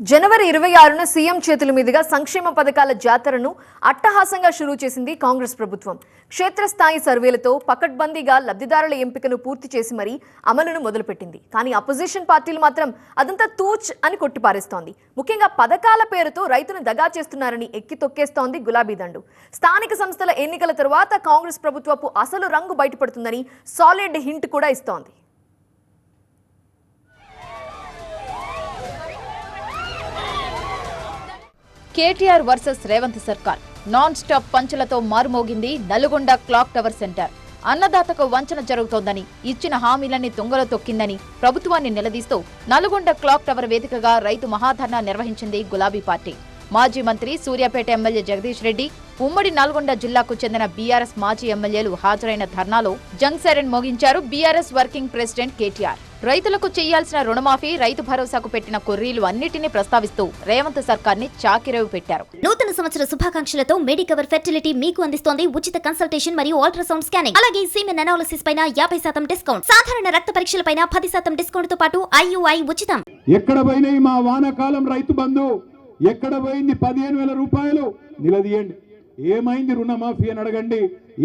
జనవరి ఇరవై ఆరున సీఎం చేతుల మీదుగా సంక్షేమ పథకాల జాతరను అట్టహాసంగా షురూ చేసింది కాంగ్రెస్ ప్రభుత్వం. క్షేత్రస్థాయి సర్వేలతో పకడ్బందీగా లబ్ధిదారుల ఎంపికను పూర్తి చేసి మరీ అమలును మొదలుపెట్టింది. కానీ అపోజిషన్ పార్టీలు మాత్రం అదంతా తూచ్ అని కొట్టిపారేస్తోంది. ముఖ్యంగా పథకాల పేరుతో రైతును దగా చేస్తున్నారని ఎక్కి తొక్కేస్తోంది గులాబీ దండు. స్థానిక సంస్థల ఎన్నికల తరువాత కాంగ్రెస్ ప్రభుత్వపు అసలు రంగు బయటపడుతుందని సాలిడ్ హింట్ కూడా ఇస్తోంది. కేటీఆర్ వర్సెస్ రేవంత్ సర్కార్. నాన్ స్టాప్ పంచులతో మారుమోగింది నల్గొండ క్లాక్ టవర్ సెంటర్. అన్నదాతకు వంచన జరుగుతోందని ఇచ్చిన హామీలన్నీ తుంగలో తొక్కిందని ప్రభుత్వాన్ని నిలదీస్తూ నల్గొండ క్లాక్ టవర్ వేదికగా రైతు మహాధర్నా నిర్వహించింది గులాబీ పార్టీ. మాజీ మంత్రి సూర్యాపేట ఎమ్మెల్యే జగదీష్ రెడ్డి ఉమ్మడి నల్గొండ జిల్లాకు చెందిన బీఆర్ఎస్ మాజీ ఎమ్మెల్యేలు హాజరైన ధర్నాలో జంగ్ సైరన్ మోగించారు బీఆర్ఎస్ వర్కింగ్ ప్రెసిడెంట్ కేటీఆర్. రైతులకు చేయాల్సిన రుణమాఫీ రైతు భరోసాకు పెట్టిన కొర్రీలు అన్నిటినీ ప్రస్తావిస్తూ రేవంత్ సర్కార్ని చాకిరేవు పెట్టారు. నూతన సంవత్సర శుభాకాంక్షలతో మెడికవర్ ఫెర్టిలిటీ మీకు అందిస్తోంది. ఉచిత కన్సల్టేషన్ మరియు అల్ట్రాసౌండ్ స్కానింగ్. అలాగే సీమెన్ అనాలిసిస్ పైన యాభై శాతం డిస్కౌంట్. సాధారణ రక్త పరీక్షలపైన పది శాతం డిస్కౌంట్తో పాటు ఐయుఐ ఉచితం. ఎక్కడ పోయినాయి మా వానాకాలం రైతు బంధు? ఎక్కడ పోయింది పదిహేను వేల రూపాయలు? నిలదీయండి. ఏమైంది రుణమాఫీ అని అడగండి.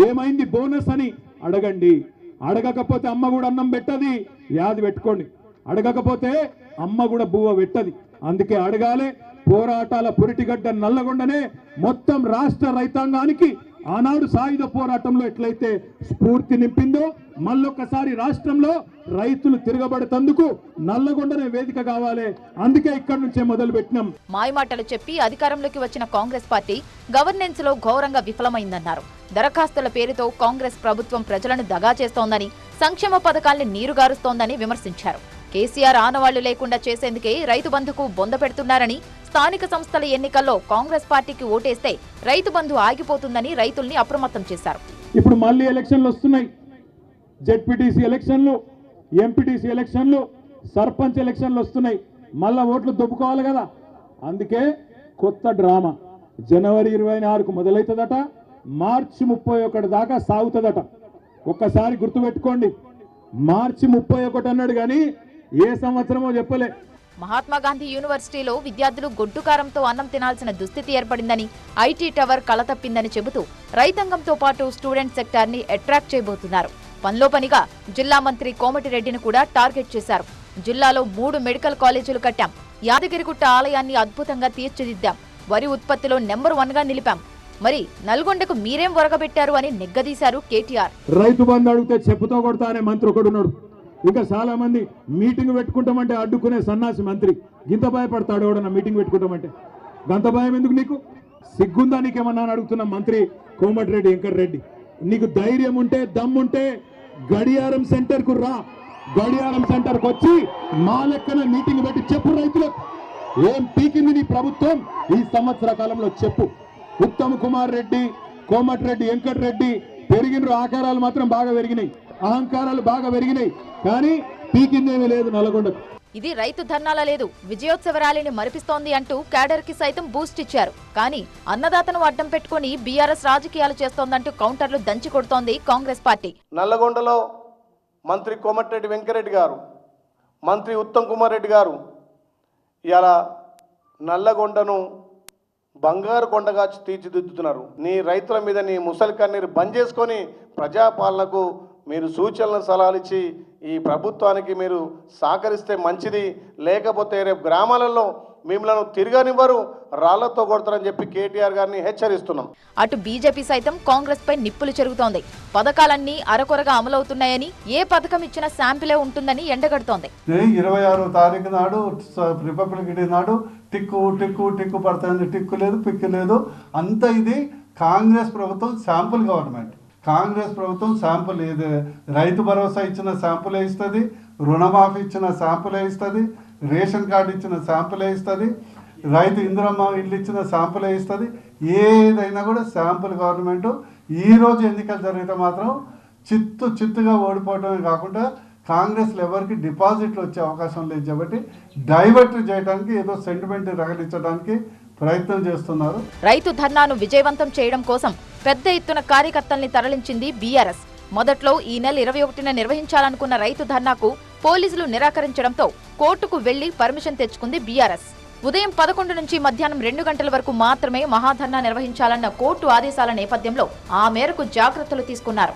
ఏమైంది బోనస్ అని అడగండి. అడగకపోతే అమ్మ కూడా అన్నం పెట్టది. వ్యాధి పెట్టుకోండి. అడగకపోతే అమ్మ కూడా బువ్వ పెట్టది. అందుకే అడగాలి పోరాటాల పురిటిగడ్డ నల్లగొండనే మొత్తం రాష్ట్ర రైతాంగానికి ఆనాడు సాయుధ పోరాటంలో ఎట్లయితే స్ఫూర్తి నింపిందో మళ్ళొక్కసారి రాష్ట్రంలో రైతులు తిరగబడతందుకు నల్లగొండనే వేదిక కావాలి. అందుకే ఇక్కడి నుంచే మొదలు పెట్టినాం మాయమాటలు చెప్పి అధికారంలోకి వచ్చిన కాంగ్రెస్ పార్టీ గవర్నెన్స్లో ఘోరంగా విఫలమైందన్నారు. దరఖాస్తుల పేరుతో కాంగ్రెస్ ప్రభుత్వం ప్రజలను దగా చేస్తోందని సంక్షేమ పథకాల్ని నీరుగారుస్తోందని విమర్శించారు. కేసీఆర్ ఆనవాళ్ళు లేకుండా చేసేందుకే రైతు బంధుకు బొంద పెడుతున్నారని స్థానిక సంస్థల ఎన్నికల్లో కాంగ్రెస్ పార్టీకి ఓటేస్తే రైతు బంధు ఆగిపోతుందని రైతుల్ని అప్రమత్తం చేశారు. ఇప్పుడు మళ్ళీ ఎలక్షన్లు వస్తున్నాయి. జెడ్పీటీసీ ఎలక్షన్లు ఎంపీటీసీ ఎలక్షన్లు సర్పంచ్ ఎలక్షన్లు వస్తున్నాయి. మళ్ళా ఓట్లు దొబ్బుకోవాలి కదా. అందుకే కొత్త డ్రామా. జనవరి ఇరవై నాలుగు మొదలవుతుందట మార్చి ముప్పై ఒకటి దాకా సాగుతుందట. ఒక్కసారి గుర్తుపెట్టుకోండి. మార్చి ముప్పై ఒకటి అన్నాడు కానీ ఏ సంవత్సరమో చెప్పలే. మహాత్మా గాంధీ యూనివర్సిటీలో విద్యార్థులు గొడ్డుకారంతో అన్నం తినాల్సిన దుస్థితి ఏర్పడిందని ఐటీ టవర్ కలతప్పిందని చెబుతూ రైతాంగంతో పాటు స్టూడెంట్ సెక్టార్ని అట్రాక్ట్ చేయబోతున్నారు. పనిలో పనిగా జిల్లా మంత్రి కోమటిరెడ్డిని కూడా టార్గెట్ చేశారు. జిల్లాలో మూడు మెడికల్ కాలేజీలు కట్టాం. యాదగిరిగుట్ట ఆలయాన్ని అద్భుతంగా తీర్చిదిద్దాం. వరి ఉత్పత్తిలో నెంబర్ వన్గా నిలిపాం. మరి నల్గొండకు మీరేం ఒరగబెట్టారు అని నిగ్గదీశారు కేటీఆర్. రైతు బంధు అడిగితే చెప్పుతో కొడతా అనే మంత్రి ఒకడున్నాడు. ఇంకా చాలా మంది మీటింగ్ పెట్టుకుంటామంటే అడ్డుకునే సన్నాసి మంత్రి. గింత భయపడతాడు ఎవడన్నా మీటింగ్ పెట్టుకుంటామంటే? గంత భయం ఎందుకు నీకు? సిగ్గుందా నీకేమన్నా అని అడుగుతున్న మంత్రి కోమటిరెడ్డి వెంకటరెడ్డి. నీకు ధైర్యం ఉంటే దమ్ముంటే గడియారం సెంటర్కు రా. గడియారం సెంటర్కు వచ్చి మా లెక్కన మీటింగ్ పెట్టి చెప్పు రైతులకు. ఏం పీకింది నీ ప్రభుత్వం? ఈ సంవత్సర కాలంలో చెప్పు. ఉత్తమ్ కుమార్ రెడ్డి కోమటిరెడ్డి వెంకటరెడ్డి పెరిగిన ఆకారాలు మాత్రం బాగా పెరిగినాయి. అహంకారాలు బాగా పెరిగినాయి. కానీ పీకిందేమీ లేదు నల్గొండకు. ఇది రైతు ధర్నాల లేదు. విజయోత్సవ ర్యాలీని మరిపిస్తోంది అంటూ క్యాడర్కి సైతం బూస్ట్ ఇచ్చారు. కానీ అన్నదాతను అడ్డం పెట్టుకుని బీఆర్ఎస్ రాజకీయాలు చేస్తోందంటూ కౌంటర్లు దంచి కొడుతోంది కాంగ్రెస్ పార్టీ. నల్లగొండలో మంత్రి కోమటిరెడ్డి వెంకరెడ్డి గారు మంత్రి ఉత్తమ్ కుమార్ రెడ్డి గారు ఇలా నల్లగొండను బంగారు కొండగా తీర్చిదిద్దుతున్నారు. నీ రైతుల మీద నీ ముసలి కన్నీరు బంద్ చేసుకొని ప్రజాపాలనకు మీరు సూచనలను సలహాలు ఇచ్చి ఈ ప్రభుత్వానికి మీరు సహకరిస్తే మంచిది. లేకపోతే రేపు గ్రామాలలో మిమ్మల్ని తిరగనివ్వరు రాళ్ళతో కొడతారని చెప్పి కేటీఆర్ గారిని హెచ్చరిస్తున్నాం. అటు బీజేపీ సైతం కాంగ్రెస్ పై నిప్పులు చెరుగుతోంది. పథకాలన్నీ అరకొరగా అమలవుతున్నాయని ఏ పథకం ఇచ్చినా శాంపిలే ఉంటుందని ఎండగడుతోంది. ఇరవై ఆరో తారీఖు నాడు రిపబ్లిక్ డే నాడు టిక్కు టిక్కు టిక్కు పడుతుంది. టిక్కు లేదు పిక్కు లేదు. అంత ఇది కాంగ్రెస్ ప్రభుత్వం శాంపుల్ గవర్నమెంట్. కాంగ్రెస్ ప్రభుత్వం శాంపుల్ ఇది. రైతు భరోసా ఇచ్చిన శాంపులే ఇస్తుంది రుణమాఫీ ఇచ్చిన శాంపులే ఇస్తుంది రేషన్ కార్డు ఇచ్చిన శాంపులే ఇస్తుంది రైతు ఇందిరమ్మ ఇల్లు ఇచ్చిన శాంపులే ఇస్తుంది. ఏదైనా కూడా శాంపుల్ గవర్నమెంట్ ఈ రోజు ఎన్నికలు జరిగితే మాత్రం చిత్తు చిత్తుగా ఓడిపోవడమే కాకుండా కాంగ్రెస్లో ఎవరికి డిపాజిట్లు వచ్చే అవకాశం లేదు కాబట్టి డైవర్ట్ చేయడానికి ఏదో సెంటిమెంట్ రగలించడానికి ప్రయత్నం చేస్తున్నారు. రైతు ధర్నాను విజయవంతం చేయడం కోసం పెద్ద ఎత్తున కార్యకర్తల్ని తరలించింది బీఆర్ఎస్. మొదట్లో ఈ నెల ఇరవై ఒకటిన నిర్వహించాలనుకున్న రైతు ధర్నాకు పోలీసులు నిరాకరించడంతో కోర్టుకు వెళ్ళి పర్మిషన్ తెచ్చుకుంది బీఆర్ఎస్. ఉదయం పదకొండు నుంచి మధ్యాహ్నం రెండు గంటల వరకు మాత్రమే మహాధర్నా నిర్వహించాలన్న కోర్టు ఆదేశాల నేపథ్యంలో ఆ మేరకు జాగ్రత్తలు తీసుకున్నారు.